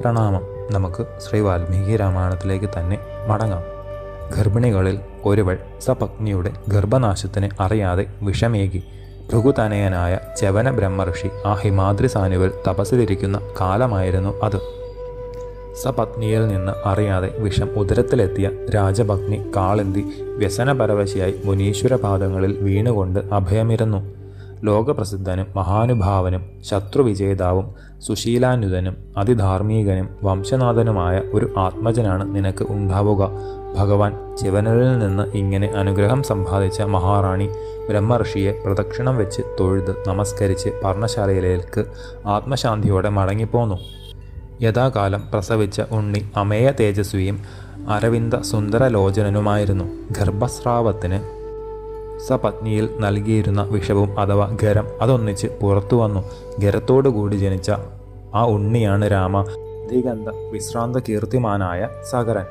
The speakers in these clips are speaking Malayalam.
പ്രണാമം. നമുക്ക് ശ്രീ വാൽമീകി രാമായണത്തിലേക്ക് തന്നെ മടങ്ങാം. ഗർഭിണികളിൽ ഒരുവൾ സപത്നിയുടെ ഗർഭനാശത്തിന് അറിയാതെ വിഷമേകി. ഭൃഗുതനയനായ ചവന ബ്രഹ്മർഷി ആ ഹിമാദ്രി സാനുവിൽ തപസ്സിലിരിക്കുന്ന കാലമായിരുന്നു അത്. സപത്നിയിൽ നിന്ന് അറിയാതെ വിഷം ഉദരത്തിലെത്തിയ രാജഭഗ്നി കാളന്തി വ്യസനപരവശിയായി മുനീശ്വര പാദങ്ങളിൽ വീണുകൊണ്ട് അഭയമിരുന്നു. ലോകപ്രസിദ്ധനും മഹാനുഭാവനും ശത്രുവിജേതാവും സുശീലാന്യുതനും അതിധാർമ്മികനും വംശനാഥനുമായ ഒരു ആത്മജനാണ് നിനക്ക് ഉണ്ടാവുക. ഭഗവാൻ ശിവനിൽ നിന്ന് ഇങ്ങനെ അനുഗ്രഹം സമ്പാദിച്ച മഹാറാണി ബ്രഹ്മർഷിയെ പ്രദക്ഷിണം വെച്ച് തൊഴുത് നമസ്കരിച്ച് പർണശാലയിലേക്ക് ആത്മശാന്തിയോടെ മടങ്ങിപ്പോന്നു. യഥാകാലം പ്രസവിച്ച ഉണ്ണി അമേയ തേജസ്വിയും അരവിന്ദ സുന്ദരലോചനനുമായിരുന്നു. ഗർഭസ്രാവത്തിന് സപത്നിയിൽ നൽകിയിരുന്ന വിഷവും അഥവാ ഖരം അതൊന്നിച്ച് പുറത്തു വന്നു. ഖരത്തോടുകൂടി ജനിച്ച ആ ഉണ്ണിയാണ് രാമ. ദിഗന്ധ വിശ്രാന്ത കീർത്തിമാനായ സകരൻ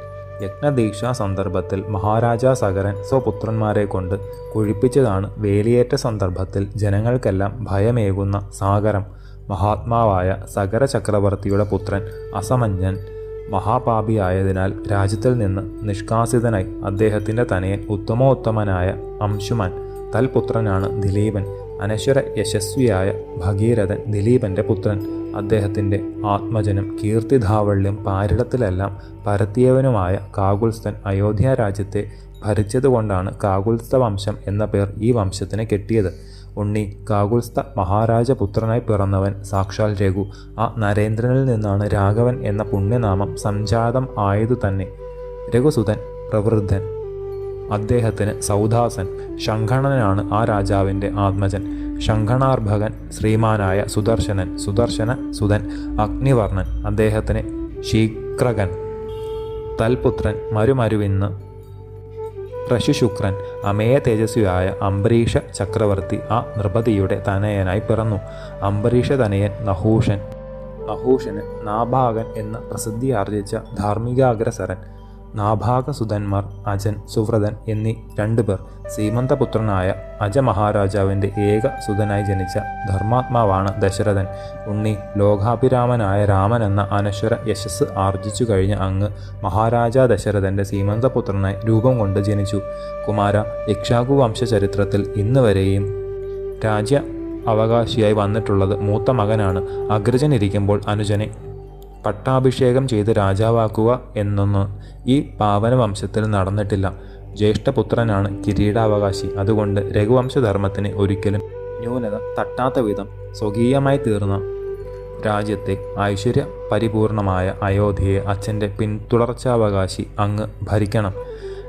യജ്ഞദീക്ഷാ സന്ദർഭത്തിൽ മഹാരാജാ സകരൻ സ്വപുത്രന്മാരെ കൊണ്ട് കുഴിപ്പിച്ചതാണ് വേലിയേറ്റ സന്ദർഭത്തിൽ ജനങ്ങൾക്കെല്ലാം ഭയമേകുന്ന സാഗരം. മഹാത്മാവായ സകര ചക്രവർത്തിയുടെ പുത്രൻ അസമഞ്ജൻ മഹാപാപിയായതിനാൽ രാജ്യത്തിൽ നിന്ന് നിഷ്കാസിതനായി അദ്ദേഹത്തിന്റെ തനയൻ ഉത്തമോത്തമനായ അംശുമാൻ തൽപുത്രനാണ് ദിലീപൻ. അനശ്വര യശസ്വിയായ ഭഗീരഥൻ ദിലീപന്റെ പുത്രൻ. അദ്ദേഹത്തിന്റെ ആത്മജനും കീർത്തിധാവള്യം പാരിടത്തിലെല്ലാം പരത്തിയവനുമായ കാകുൽസ്ഥൻ അയോധ്യ രാജ്യത്തെ ഭരിച്ചതുകൊണ്ടാണ് കാകുൽസ്ഥ വംശം എന്ന പേർ ഈ വംശത്തിന് കെട്ടിയത്. ഉണ്ണി കാകുൽസ്ഥ മഹാരാജപുത്രനായി പിറന്നവൻ സാക്ഷാൽ രഘു. ആ നരേന്ദ്രനിൽ നിന്നാണ് രാഘവൻ എന്ന പുണ്യനാമം സംജാതം ആയതു തന്നെ. രഘുസുതൻ പ്രവൃദ്ധൻ. അദ്ദേഹത്തിന് സൗദാസൻ ശംഖണനാണ് ആ രാജാവിന്റെ ആത്മജൻ. ശംഖണാർഭകൻ ശ്രീമാനായ സുദർശനൻ സുദർശന സുതൻ അഗ്നിവർണൻ അദ്ദേഹത്തിന് ശീക്രകൻ തൽപുത്രൻ മരുമരുവിന്ന് ഋഷിശുക്രൻ അമേയ തേജസ്വിയായ അംബരീഷ ചക്രവർത്തി ആ നൃപതിയുടെ തനയനായി പിറന്നു. അംബരീഷ തനയൻ നഹൂഷൻ. നഹൂഷന് നാഭാഗൻ എന്ന പ്രസിദ്ധി പ്രസിദ്ധിയാർജിച്ച ധാർമ്മികാഗ്രസരൻ നാഭാഗസുതന്മാർ അജൻ സുവ്രതൻ എന്നീ രണ്ടുപേർ സീമന്തപുത്രനായ അജമഹാരാജാവിന്റെ ഏക സുതനായി ജനിച്ച ധർമാത്മാവാണ് ദശരഥൻ. ഉണ്ണി ലോകാഭിരാമനായ രാമൻ എന്ന അനശ്വര യശസ് ആർജിച്ചു കഴിഞ്ഞ അങ്ങ് മഹാരാജാ ദശരഥന്റെ സീമന്തപുത്രനായി രൂപം കൊണ്ട് ജനിച്ചു. കുമാര ഇക്ഷാകു വംശചരിത്രത്തിൽ ഇന്ന് വരെയും രാജ്യ അവകാശിയായി വന്നിട്ടുള്ളത് മൂത്ത മകനാണ്. അഗ്രജൻ ഇരിക്കുമ്പോൾ അനുജനെ പട്ടാഭിഷേകം ചെയ്ത് രാജാവാക്കുക എന്നൊന്ന് ഈ പാവന വംശത്തിൽ നടന്നിട്ടില്ല. ജ്യേഷ്ഠപുത്രനാണ് കിരീടാവകാശി. അതുകൊണ്ട് രഘുവംശധർമ്മത്തിന് ഒരിക്കലും ന്യൂനത തട്ടാത്ത വിധം സ്വകീയമായി തീർന്ന രാജ്യത്തെ ഐശ്വര്യ പരിപൂർണമായ അയോധ്യയെ അച്ഛന്റെ പിന്തുടർച്ചാവകാശി അങ്ങ് ഭരിക്കണം.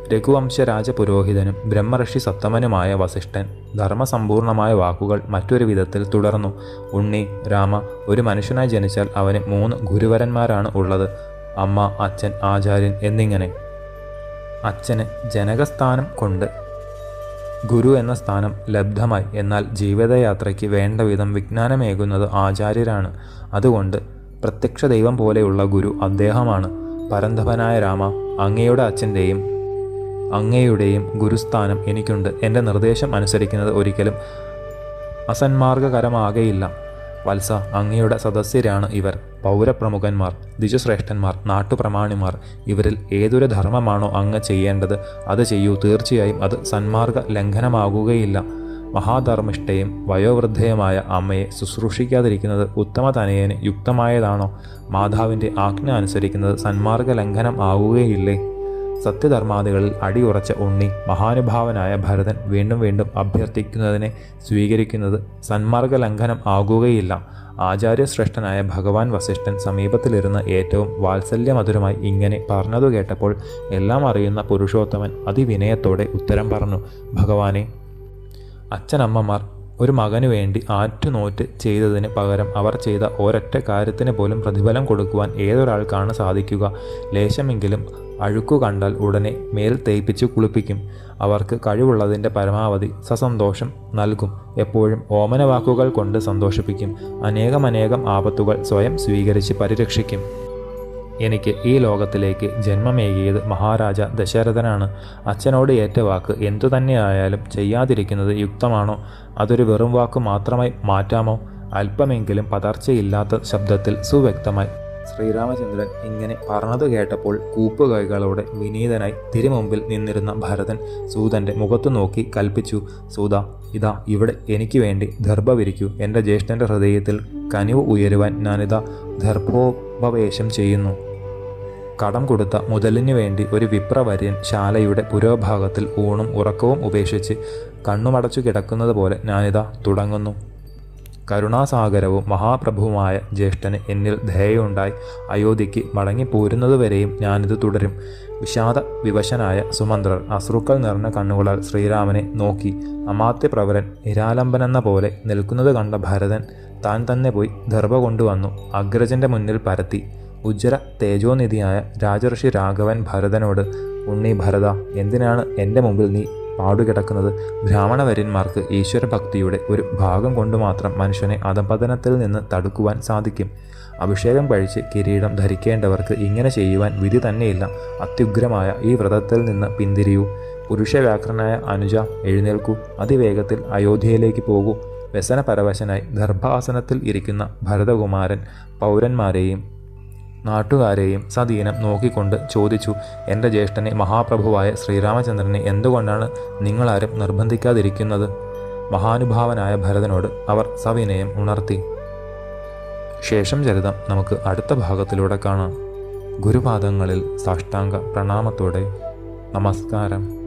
രഘുവംശ രാജപുരോഹിതനും ബ്രഹ്മർഷി സപ്തമനുമായ വസിഷ്ഠൻ ധർമ്മസമ്പൂർണമായ വാക്കുകൾ മറ്റൊരു വിധത്തിൽ തുടർന്നു. ഉണ്ണി രാമ ഒരു മനുഷ്യനായി ജനിച്ചാൽ അവന് മൂന്ന് ഗുരുവരന്മാരാണ് ഉള്ളത്. അമ്മ അച്ഛൻ ആചാര്യൻ എന്നിങ്ങനെ. അച്ഛന് ജനകസ്ഥാനം കൊണ്ട് ഗുരു എന്ന സ്ഥാനം ലബ്ധമായി. എന്നാൽ ജീവിതയാത്രയ്ക്ക് വേണ്ട വിധം വിജ്ഞാനമേകുന്നത് ആചാര്യരാണ്. അതുകൊണ്ട് പ്രത്യക്ഷ ദൈവം പോലെയുള്ള ഗുരു അദ്ദേഹമാണ്. പരന്തപനായ രാമ അങ്ങയുടെ അച്ഛന്റെയും അങ്ങയുടെയും ഗുരുസ്ഥാനം എനിക്കുണ്ട്. എന്റെ നിർദ്ദേശം അനുസരിക്കുന്നത് ഒരിക്കലും അസന്മാർഗകരമാകയില്ല. വത്സ അങ്ങയുടെ സദസ്യരാണ് ഇവർ. പൗരപ്രമുഖന്മാർ ദ്വിജശ്രേഷ്ഠന്മാർ നാട്ടുപ്രമാണിമാർ. ഇവരിൽ ഏതൊരു ധർമ്മമാണോ അങ്ങ് ചെയ്യേണ്ടത് അത് ചെയ്യൂ. തീർച്ചയായും അത് സന്മാർഗ ലംഘനമാകുകയില്ല മഹാധർമ്മിഷ്ഠയും വയോവൃദ്ധയുമായ അമ്മയെ ശുശ്രൂഷിക്കാതിരിക്കുന്നത് ഉത്തമ തനയന് യുക്തമായതാണോ? മാതാവിന്റെ ആജ്ഞ അനുസരിക്കുന്നത് സന്മാർഗ ലംഘനം ആവുകയില്ലേ? സത്യധർമാദികളിൽ അടിയുറച്ച ഉണ്ണി മഹാനുഭാവനായ ഭരതൻ വീണ്ടും വീണ്ടും അഭ്യർത്ഥിക്കുന്നതിനെ സ്വീകരിക്കുന്നത് സന്മാർഗ ലംഘനം ആകുകയില്ല. ആചാര്യശ്രേഷ്ഠനായ ഭഗവാൻ വസിഷ്ഠൻ സമീപത്തിലിരുന്ന ഏറ്റവും വാത്സല്യമധുരമായി ഇങ്ങനെ പറഞ്ഞതു കേട്ടപ്പോൾ എല്ലാം അറിയുന്ന പുരുഷോത്തമൻ അതിവിനയത്തോടെ ഉത്തരം പറഞ്ഞു ഭഗവാനെ അച്ഛനമ്മമാർ ഒരു മകനു വേണ്ടി ആറ്റുനോറ്റ് ചെയ്തതിന് പകരം അവർ ചെയ്ത ഒരൊറ്റ കാര്യത്തിന് പോലും പ്രതിഫലം കൊടുക്കുവാൻ ഏതൊരാൾക്കാണ് സാധിക്കുക? ലേശമെങ്കിലും അഴുക്കു കണ്ടാൽ ഉടനെ മേൽ തേയ്പ്പിച്ച് കുളിപ്പിക്കും. അവർക്ക് കഴിവുള്ളതിന്റെ പരമാവധി സസന്തോഷം നൽകും. എപ്പോഴും ഓമനവാക്കുകൾ കൊണ്ട് സന്തോഷിപ്പിക്കും. അനേകമനേകം ആപത്തുകൾ സ്വയം സ്വീകരിച്ച് പരിരക്ഷിക്കും. എനിക്ക് ഈ ലോകത്തിലേക്ക് ജന്മമേകിയത് മഹാരാജ ദശരഥനാണ്. അച്ഛനോട് ഏറ്റ വാക്ക് എന്തു തന്നെയായാലും ചെയ്യാതിരിക്കുന്നത് യുക്തമാണോ? അതൊരു വെറും വാക്ക് മാത്രമായി മാറ്റാമോ? അല്പമെങ്കിലും പതർച്ചയില്ലാത്ത ശബ്ദത്തിൽ സുവ്യക്തമായി ശ്രീരാമചന്ദ്രൻ ഇങ്ങനെ പറഞ്ഞത് കേട്ടപ്പോൾ കൂപ്പുകൈകളോടെ വിനീതനായി തിരുമുമ്പിൽ നിന്നിരുന്ന ഭരതൻ സൂതന്റെ മുഖത്തു നോക്കി കൽപ്പിച്ചു സൂത ഇതാ ഇവിടെ എനിക്ക് വേണ്ടി ദർഭ വിരിക്കൂ എന്റെ ജ്യേഷ്ഠന്റെ ഹൃദയത്തിൽ കനിവ് ഉയരുവാൻ ഞാനിതാ ദർഭോപവേശം ചെയ്യുന്നു. കടം കൊടുത്ത മുതലിനു വേണ്ടി ഒരു വിപ്രവര്യൻ ശാലയുടെ പുരോഭാഗത്തിൽ ഊണും ഉറക്കവും ഉപേക്ഷിച്ച് കണ്ണുമടച്ചു കിടക്കുന്നത് പോലെ ഞാനിതാ തുടങ്ങുന്നു. കരുണാസാഗരവും മഹാപ്രഭുവുമായ ജ്യേഷ്ഠന് എന്നിൽ ദയയുണ്ടായി. അയോധ്യയ്ക്ക് മടങ്ങിപ്പോരുന്നതുവരെയും ഞാനിത് തുടരും. വിഷാദ വിവശനായ സുമന്ത്രർ അശ്രുക്കൾ നിറഞ്ഞ കണ്ണുകളാൽ ശ്രീരാമനെ നോക്കി. അമാത്യപ്രവരൻ നിരാലംബനെന്ന പോലെ നിൽക്കുന്നത് കണ്ട ഭരതൻ താൻ തന്നെ പോയി ദർഭ കൊണ്ടുവന്നു. അഗ്രജന്റെ മുന്നിൽ പരത്തി. ഉജ്ജര തേജോനിധിയായ രാജർഷി രാഘവൻ ഭരതനോട് ഉണ്ണി ഭരത എന്തിനാണ് എന്റെ മുമ്പിൽ നീ പാടുകിടക്കുന്നത് ബ്രാഹ്മണവര്യന്മാർക്ക് ഈശ്വരഭക്തിയുടെ ഒരു ഭാഗം കൊണ്ട് മാത്രം മനുഷ്യനെ അധപതനത്തിൽ നിന്ന് തടുക്കുവാൻ സാധിക്കും. അഭിഷേകം കഴിച്ച് കിരീടം ധരിക്കേണ്ടവർക്ക് ഇങ്ങനെ ചെയ്യുവാൻ വിധി തന്നെയില്ല. അത്യുഗ്രമായ ഈ വ്രതത്തിൽ നിന്ന് പിന്തിരിയൂ. പുരുഷവ്യാഘ്രനായ അനുജ എഴുന്നേൽക്കൂ. അതിവേഗത്തിൽ അയോധ്യയിലേക്ക് പോകൂ. വ്യസനപരവശനായി ഗർഭാസനത്തിൽ ഇരിക്കുന്ന ഭരതകുമാരൻ പൗരന്മാരെയും നാട്ടുകാരെയും സദീനം നോക്കിക്കൊണ്ട് ചോദിച്ചു എന്റെ ജ്യേഷ്ഠനെ മഹാപ്രഭുവായ ശ്രീരാമചന്ദ്രനെ എന്തുകൊണ്ടാണ് നിങ്ങളാരും നിർബന്ധിക്കാതിരിക്കുന്നത്? മഹാനുഭാവനായ ഭരതനോട് അവർ സവിനയം ഉണർത്തി. ശേഷം ചരിതം നമുക്ക് അടുത്ത ഭാഗത്തിലൂടെ കാണാം. ഗുരുപാദങ്ങളിൽ സാഷ്ടാംഗ പ്രണാമത്തോടെ നമസ്കാരം.